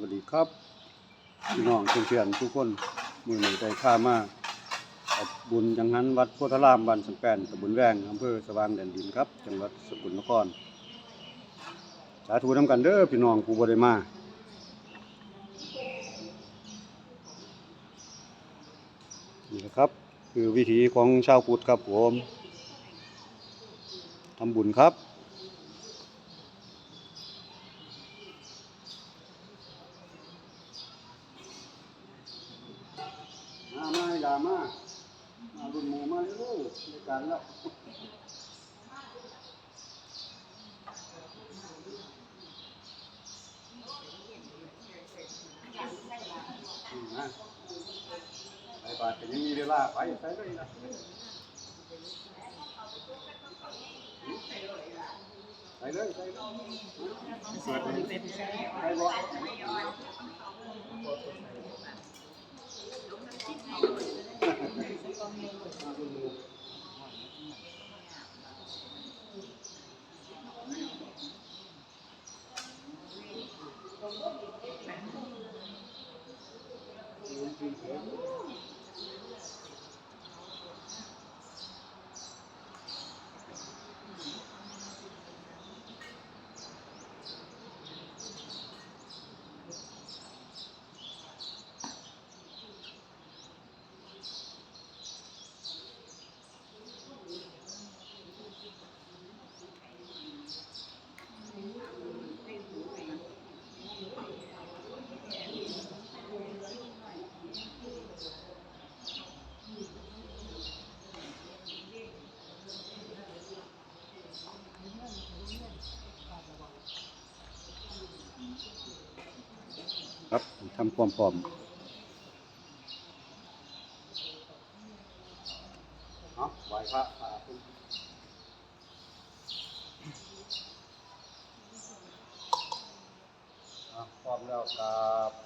วัสดีครับพี่น้องเพื่อนๆทุกคนมือหนึ่งใจข้ามาอาบุญจังหันวัดโพธารามบ้านสังแปนตำบลแวงอำเภอสว่างแดนดินครับ จังหวัดสกลนคร สาธุนำกันเด้อพี่น้องผู้บ่ได้มานี่นะครับ คือวิถีของชาวพุทธครับผมทำบุญครับ มามา มารุ่นหมูมาเร็วๆในการแล้วนี่นะไปบาทก็ยังมีเวลาไปใส่เลยนะใส่เลยใส่เลยเปิดเล ครับทำความพร้อมเอาไหวพระสาธุอะพร้อมแล้วครับ